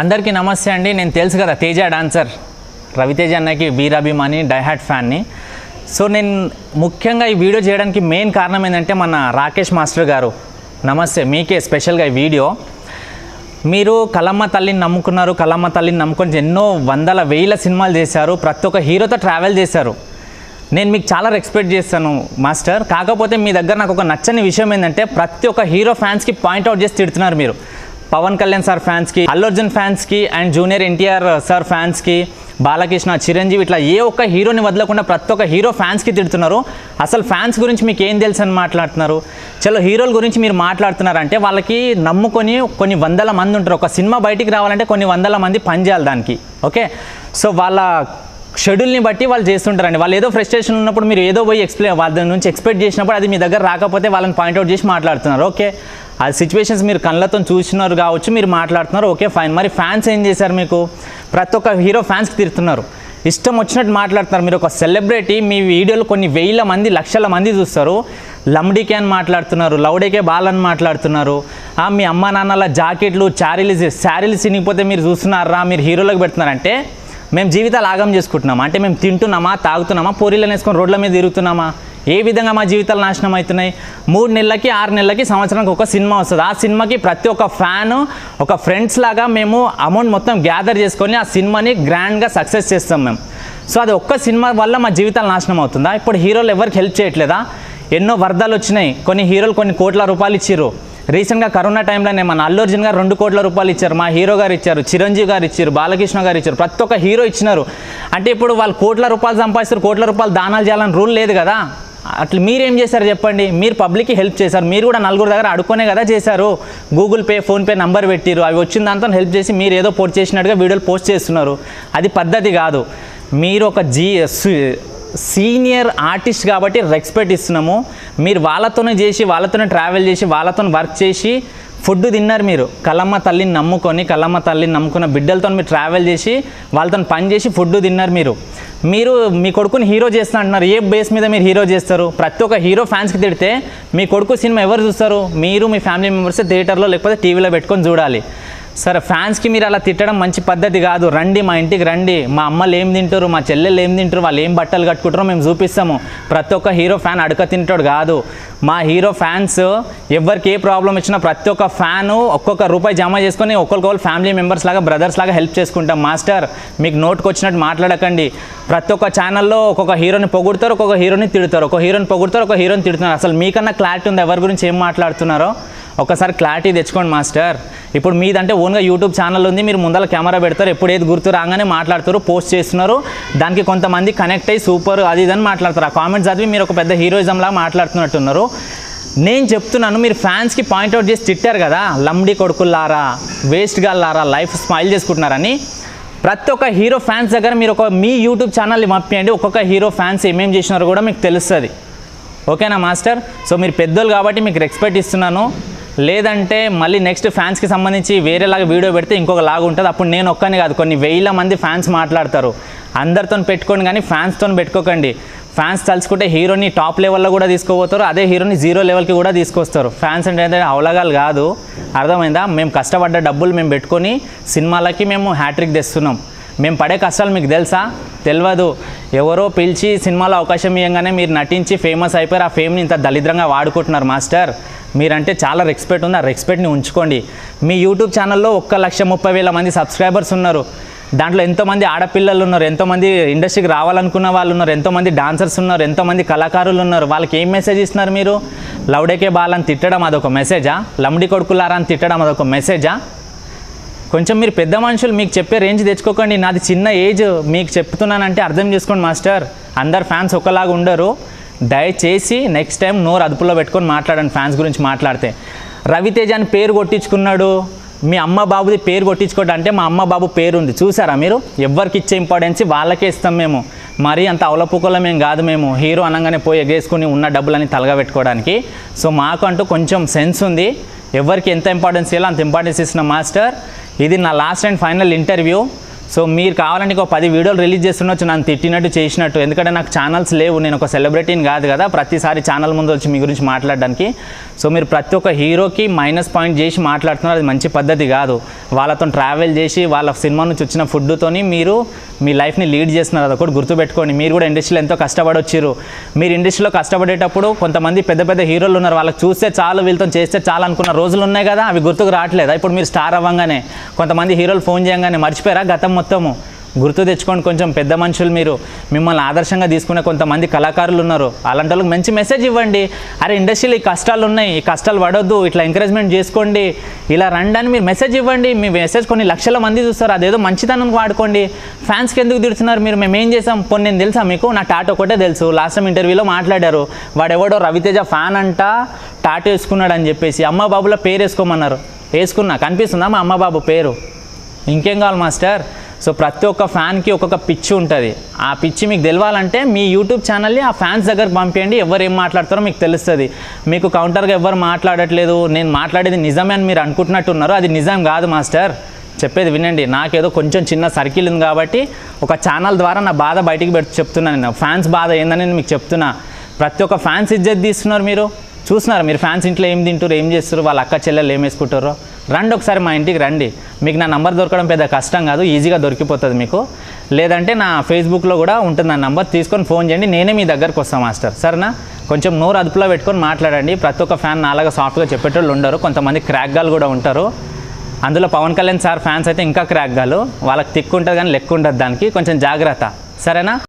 అందరికీ నమస్తే అండి. నేను తెలుసు కదా తేజ డాన్సర్. రవితేజ అన్నకి వీరాభిమాని డైహాట్ ఫ్యాన్ని. సో నేను ముఖ్యంగా ఈ వీడియో చేయడానికి మెయిన్ కారణం ఏంటంటే మన రాకేష్ మాస్టర్ గారు. నమస్తే మీకే స్పెషల్గా ఈ వీడియో. మీరు కలమ్మ తల్లిని నమ్ముకున్నారు కలమ్మ తల్లిని నమ్ముకొని ఎన్నో వందల వేల సినిమాలు చేశారు ప్రతి ఒక్క హీరోతో ట్రావెల్ చేశారు. నేను మీకు చాలా రెస్పెక్ట్ చేస్తాను మాస్టర్. కాకపోతే మీ దగ్గర నాకు ఒక నచ్చని విషయం ఏంటంటే ప్రతి ఒక్క హీరో ఫ్యాన్స్కి పాయింట్అవుట్ చేసి తిడుతున్నారు మీరు. పవన్ కళ్యాణ్ సార్ ఫ్యాన్స్కి అల్లు అర్జున్ ఫ్యాన్స్కి అండ్ జూనియర్ ఎన్టీఆర్ సార్ ఫ్యాన్స్కి బాలకృష్ణ చిరంజీవి ఇట్లా ఏ ఒక్క హీరోని వదలకుండా ప్రతి ఒక్క హీరో ఫ్యాన్స్కి తిడుతున్నారు. అసలు ఫ్యాన్స్ గురించి మీకు ఏం తెలుసు అని మాట్లాడుతున్నారు? చలో హీరోల గురించి మీరు మాట్లాడుతున్నారంటే వాళ్ళకి నమ్ముకొని కొన్ని వందల మంది ఉంటారు. ఒక సినిమా బయటికి రావాలంటే కొన్ని వందల మంది పనిచేయాలి దానికి. ఓకే? సో వాళ్ళ షెడ్యూల్ని బట్టి వాళ్ళు చేస్తుంటారండి. వాళ్ళు ఏదో ఫ్రస్ట్రేషన్ ఉన్నప్పుడు మీరు ఏదో పోయి ఎక్స్ప్లెయిన్ వాళ్ళ నుంచి ఎక్స్పెక్ట్ చేసినప్పుడు అది మీ దగ్గర రాకపోతే వాళ్ళని పాయింట్అవుట్ చేసి మాట్లాడుతున్నారు. ఓకే. ఆ సిచ్యువేషన్స్ మీరు కళ్ళతో చూసినారు కావచ్చు మీరు మాట్లాడుతున్నారు. ఓకే ఫైన్ మరి ఫ్యాన్స్ ఏం చేశారు మీకు? ప్రతి ఒక్క హీరో ఫ్యాన్స్కి తిరుతున్నారు ఇష్టం వచ్చినట్టు మాట్లాడుతున్నారు. మీరు ఒక సెలబ్రిటీ మీ వీడియోలు కొన్ని వేల మంది లక్షల మంది చూస్తారు. లమ్డికే అని మాట్లాడుతున్నారు లౌడేకే బాల్ అని మాట్లాడుతున్నారు. మీ అమ్మా నాన్నల జాకెట్లు చారీలు శారీలు చినిగిపోతే మీరు చూస్తున్నారా? మీరు హీరోలకు పెడుతున్నారంటే మేము జీవితాలు ఆగం చేసుకుంటున్నామా? అంటే మేము తింటున్నామా తాగుతున్నామా పూరీలను వేసుకొని రోడ్ల మీద తిరుగుతున్నామా? ఏ విధంగా మా జీవితాలు నాశనం అవుతున్నాయి? మూడు నెలలకి ఆరు నెలలకి సంవత్సరానికి ఒక సినిమా వస్తుంది. ఆ సినిమాకి ప్రతి ఒక్క ఫ్యాన్ ఒక ఫ్రెండ్స్ లాగా మేము అమౌంట్ మొత్తం గ్యాదర్ చేసుకొని ఆ సినిమాని గ్రాండ్గా సక్సెస్ చేస్తాం మేము. సో అది ఒక్క సినిమా వల్ల మా జీవితాలు నాశనం అవుతుందా? ఇప్పుడు హీరోలు ఎవరికి హెల్ప్ చేయట్లేదా? ఎన్నో వరదలు వచ్చినాయి. కొన్ని హీరోలు కొన్ని కోట్ల రూపాయలు ఇచ్చిర్రు. రీసెంట్గా కరోనా టైంలోనే మన అల్లు అర్జున్ గారు రెండు కోట్ల రూపాయలు ఇచ్చారు మా హీరో గారు ఇచ్చారు చిరంజీవి గారు ఇచ్చారు బాలకృష్ణ గారు ఇచ్చారు. ప్రతి ఒక్క హీరో ఇచ్చినారు. అంటే ఇప్పుడు వాళ్ళు కోట్ల రూపాయలు సంపాదిస్తారు కోట్ల రూపాయలు దానాలు చేయాలని రూల్ లేదు కదా? అట్లా మీరేం చేశారు చెప్పండి? మీరు పబ్లిక్కి హెల్ప్ చేశారు. మీరు కూడా నలుగురు దగ్గర అడుక్కునే కదా చేశారు. గూగుల్ పే ఫోన్పే నంబర్ పెట్టిరు. అవి వచ్చిన దాంతో హెల్ప్ చేసి మీరు ఏదో పోస్ట్ చేసినట్టుగా వీడియోలు పోస్ట్ చేస్తున్నారు. అది పద్ధతి కాదు. మీరు ఒక జీ సీనియర్ ఆర్టిస్ట్ కాబట్టి రెస్పెక్ట్ ఇస్తున్నాము. మీరు వాళ్ళతోనే చేసి వాళ్ళతోనే ట్రావెల్ చేసి వాళ్ళతో వర్క్ చేసి ఫుడ్ తిన్నారు మీరు. కలమ్మ తల్లిని నమ్ముకొని కలమ్మ తల్లిని నమ్ముకున్న బిడ్డలతో మీరు ట్రావెల్ చేసి వాళ్ళతో పని చేసి ఫుడ్ తిన్నారు మీరు. మీరు మీ కొడుకుని హీరో చేస్తా అంటున్నారు. ఏ బేస్ మీద మీరు హీరో చేస్తారు? ప్రతి ఒక్క హీరో ఫ్యాన్స్కి తిడితే మీ కొడుకు సినిమా ఎవరు చూస్తారు? మీరు మీ ఫ్యామిలీ మెంబర్స్ థియేటర్లో లేకపోతే టీవీలో పెట్టుకొని చూడాలి. సరే ఫ్యాన్స్కి మీరు అలా తిట్టడం మంచి పద్ధతి కాదు. రండి మా ఇంటికి రండి. మా అమ్మలు ఏం తింటారు మా చెల్లెలు ఏం తింటారు వాళ్ళు ఏం బట్టలు కట్టుకుంటారో మేము చూపిస్తాము. ప్రతి ఒక్క హీరో ఫ్యాన్ అడక తింటాడు కాదు. మా హీరో ఫ్యాన్స్ ఎవరికి ఏ ప్రాబ్లం వచ్చినా ప్రతి ఒక్క ఫ్యాను ఒక్కొక్క రూపాయి జమ చేసుకొని ఒక్కొక్కరు ఫ్యామిలీ మెంబర్స్ లాగా బ్రదర్స్ లాగా హెల్ప్ చేసుకుంటాం. మాస్టర్ మీకు నోట్కి వచ్చినట్టు మాట్లాడకండి. ప్రతి ఒక్క ఛానల్లో ఒక్కొక్క హీరోని పొగుడతారు ఒక్కొక్క హీరోని తిడతారు. ఒక హీరోని పొగుడతారు ఒక హీరోని తిడుతున్నారు. అసలు మీకన్నా క్లారిటీ ఉంది? ఎవరి గురించి ఏం మాట్లాడుతున్నారో? ఒకసారి క్లారిటీ తెచ్చుకోండి మాస్టర్. ఇప్పుడు మీదంటే ఓన్గా యూట్యూబ్ ఛానల్ ఉంది మీరు ముందర కెమెరా పెడతారు ఎప్పుడు ఏది గుర్తు రాగానే మాట్లాడుతారు పోస్ట్ చేస్తున్నారు. దానికి కొంతమంది కనెక్ట్ అయ్యి సూపర్ అది ఇది అని మాట్లాడతారు. ఆ కామెంట్స్ చదివి మీరు ఒక పెద్ద హీరోయిజం లాగా మాట్లాడుతున్నట్టున్నారు. నేను చెప్తున్నాను మీరు ఫ్యాన్స్కి పాయింట్అవుట్ చేసి తిట్టారు కదా లంబడి కొడుకుల్లారా వేస్ట్ గాల్లారా లైఫ్ స్మైల్ చేసుకుంటున్నారని. ప్రతి ఒక్క హీరో ఫ్యాన్స్ దగ్గర మీరు ఒక మీ యూట్యూబ్ ఛానల్ని పంపించండి ఒక్కొక్క హీరో ఫ్యాన్స్ ఏమేం చేసినారో కూడా మీకు తెలుస్తుంది. ఓకేనా మాస్టర్? సో మీరు పెద్దోళ్ళు కాబట్టి మీకు రెస్పెక్ట్ ఇస్తున్నాను. లేదంటే మళ్ళీ నెక్స్ట్ ఫ్యాన్స్కి సంబంధించి వేరేలాగా వీడియో పెడితే ఇంకొక లాగా ఉంటుంది. అప్పుడు నేను ఒక్కని కాదు కొన్ని వేల మంది ఫ్యాన్స్ మాట్లాడతారు. అందరితో పెట్టుకోండి కానీ ఫ్యాన్స్తో పెట్టుకోకండి. ఫ్యాన్స్ తలుచుకుంటే హీరోని టాప్ లెవెల్లో కూడా తీసుకోబోతారు అదే హీరోని జీరో లెవెల్కి కూడా తీసుకొస్తారు. ఫ్యాన్స్ అంటే అవలగాలు కాదు. అర్థమైందా? మేము కష్టపడ్డ డబ్బులు మేము పెట్టుకొని సినిమాలకి మేము హ్యాట్రిక్ తెస్తున్నాం. మేము పడే కష్టాలు మీకు తెలుసా? తెలియదు ఎవరో పిలిచి సినిమాలో అవకాశం ఇవ్వగానే మీరు నటించి ఫేమస్ అయిపోయారు. ఆ ఫేమ్ని ఇంత దళిద్రంగా వాడుకుంటున్నారు మాస్టర్. మీరంటే చాలా రెస్పెక్ట్ ఉంది. ఆ రెస్పెక్ట్ని ఉంచుకోండి. మీ యూట్యూబ్ ఛానల్లో ఒక్క లక్ష ముప్పై వేల మంది సబ్స్క్రైబర్స్ ఉన్నారు. దాంట్లో ఎంతోమంది ఆడపిల్లలు ఉన్నారు. ఎంతోమంది ఇండస్ట్రీకి రావాలనుకున్న వాళ్ళు ఉన్నారు. ఎంతోమంది డాన్సర్స్ ఉన్నారు. ఎంతోమంది కళాకారులు ఉన్నారు. వాళ్ళకి ఏం మెసేజ్ ఇస్తున్నారు మీరు? లౌడేకే బాలని తిట్టడం అదొక మెసేజా? లమ్డి కొడుకులారా అని తిట్టడం అదొక మెసేజా? కొంచెం మీరు పెద్ద మనుషులు మీకు చెప్పే రేంజ్ తెచ్చుకోకండి. నాది చిన్న ఏజ్ మీకు చెప్తున్నానంటే అర్థం చేసుకోండి మాస్టర్. అందరు ఫ్యాన్స్ ఒకలాగా ఉండరు. దయచేసి నెక్స్ట్ టైం నోరు అదుపులో పెట్టుకొని మాట్లాడండి ఫ్యాన్స్ గురించి మాట్లాడితే. రవితేజ అని పేరు కొట్టించుకున్నాడు. మీ అమ్మ బాబుది పేరు కొట్టించుకోవడం అంటే మా అమ్మ బాబు పేరు ఉంది చూసారా మీరు? ఎవరికి ఇచ్చే ఇంపార్టెన్స్ వాళ్ళకే ఇస్తాం మేము. మరీ అంత అవలపుకోలం ఏం కాదు మేము. హీరో అనగానే పోయి ఎగేసుకుని ఉన్న డబ్బులని తలగా పెట్టుకోవడానికి సో మాకు అంటూ కొంచెం సెన్స్ ఉంది. ఎవరికి ఎంత ఇంపార్టెన్స్ ఇవ్వాలో అంత ఇంపార్టెన్స్ ఇస్తున్న మాస్టర్ ఇది నా last and final interview so మీరు కావాలంటే ఒక పది వీడియోలు రిలీజ్ చేస్తుండొచ్చు. నన్ను తిట్టినట్టు చేసినట్టు. ఎందుకంటే నాకు ఛానల్స్ లేవు. నేను ఒక సెలబ్రిటీని కాదు కదా. ప్రతిసారి ఛానల్ ముందు వచ్చి మీ గురించి మాట్లాడడానికి. సో మీరు ప్రతి ఒక్క హీరోకి మైనస్ పాయింట్ చేసి మాట్లాడుతున్నారు. అది మంచి పద్ధతి కాదు. వాళ్ళతో ట్రావెల్ చేసి వాళ్ళ సినిమా నుంచి వచ్చిన ఫుడ్తోని మీరు మీ లైఫ్ని లీడ్ చేస్తున్నారు. అదొకటి గుర్తుపెట్టుకోండి. మీరు కూడా ఇండస్ట్రీలో ఎంతో కష్టపడి వచ్చారు మీరు ఇండస్ట్రీలో కష్టపడేటప్పుడు కొంతమంది పెద్ద పెద్ద హీరోలు ఉన్నారు. వాళ్ళకి చూస్తే చాలు వీళ్ళతో చేస్తే చాలు అనుకున్న రోజులు ఉన్నాయి కదా. అవి గుర్తుకు రావట్లేదా? ఇప్పుడు మీరు స్టార్ అవ్వగానే కొంతమంది హీరోలు ఫోన్ చేయగానే మర్చిపోయారా గతం మొత్తము? గుర్తు తెచ్చుకోండి కొంచెం పెద్ద మనుషులు మీరు. మిమ్మల్ని ఆదర్శంగా తీసుకునే కొంతమంది కళాకారులు ఉన్నారు. అలాంటి వాళ్ళకి మంచి మెసేజ్ ఇవ్వండి. అరే ఇండస్ట్రీలో ఈ కష్టాలు ఉన్నాయి ఈ కష్టాలు పడొద్దు ఇట్లా ఎంకరేజ్మెంట్ చేసుకోండి. ఇలా రండి అని మీరు మెసేజ్ ఇవ్వండి. మీ మెసేజ్ కొన్ని లక్షల మంది చూస్తారు. అదేదో మంచితనం వాడుకోండి. ఫ్యాన్స్కి ఎందుకు తిడుతున్నారు మీరు? మేము ఏం చేసాం? కొన్ని నేను తెలుసా మీకు? నా టాటో ఒకటే తెలుసు. లాస్ట్ టైం ఇంటర్వ్యూలో మాట్లాడారు. వాడెవడో రవితేజ ఫ్యాన్ అంట టాటో వేసుకున్నాడు అని చెప్పేసి. అమ్మ బాబుల పేరు వేసుకోమన్నారు. వేసుకున్నా కనిపిస్తుందా మా అమ్మ బాబు పేరు? ఇంకేం కావాలి మాస్టర్? సో ప్రతి ఒక్క ఫ్యాన్కి ఒక్కొక్క పిచ్చి ఉంటుంది. ఆ పిచ్చి మీకు తెలవాలంటే మీ యూట్యూబ్ ఛానల్ని ఆ ఫ్యాన్స్ దగ్గరకు పంపించండి ఎవరు ఏం మాట్లాడతారో మీకు తెలుస్తుంది. మీకు కౌంటర్గా ఎవరు మాట్లాడట్లేదు. నేను మాట్లాడేది నిజమే అని మీరు అనుకుంటున్నట్టున్నారు. అది నిజం కాదు మాస్టర్. చెప్పేది వినండి. నాకేదో కొంచెం చిన్న సర్కిల్ ఉంది కాబట్టి ఒక ఛానల్ ద్వారా నా బాధ బయటికి పెట్టి చెప్తున్నాను నేను. ఫ్యాన్స్ బాధ ఏందని నేను మీకు చెప్తున్నా. ప్రతి ఒక్క ఫ్యాన్స్ ఇజ్జత్ తీస్తున్నారు మీరు. చూస్తున్నారు మీరు ఫ్యాన్స్ ఇంట్లో ఏం తింటారు ఏం చేస్తారు వాళ్ళ అక్క చెల్లెలు ఏం వేసుకుంటారో రండి ఒకసారి మా ఇంటికి రండి. మీకు నా నంబర్ దొరకడం పెద్ద కష్టం కాదు ఈజీగా దొరికిపోతుంది మీకు. లేదంటే నా ఫేస్బుక్లో కూడా ఉంటుంది నా నంబర్ తీసుకొని ఫోన్ చేయండి నేనే మీ దగ్గరకు వస్తాను మాస్టర్. సరేనా? కొంచెం నోరు అదుపులో పెట్టుకొని మాట్లాడండి. ప్రతి ఒక్క ఫ్యాన్ నాలాగా సాఫ్ట్గా చెప్పేటోళ్ళు ఉండరు కొంతమంది క్రాక్గాలు కూడా ఉంటారు. అందులో పవన్ కళ్యాణ్ సార్ ఫ్యాన్స్ అయితే ఇంకా క్రాక్గాలు వాళ్ళకి తిక్కు ఉంటుంది కానీ లెక్కు ఉండదు దానికి. కొంచెం జాగ్రత్త. సరేనా?